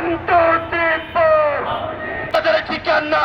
শান্ত দেব তাদের ঠিকানা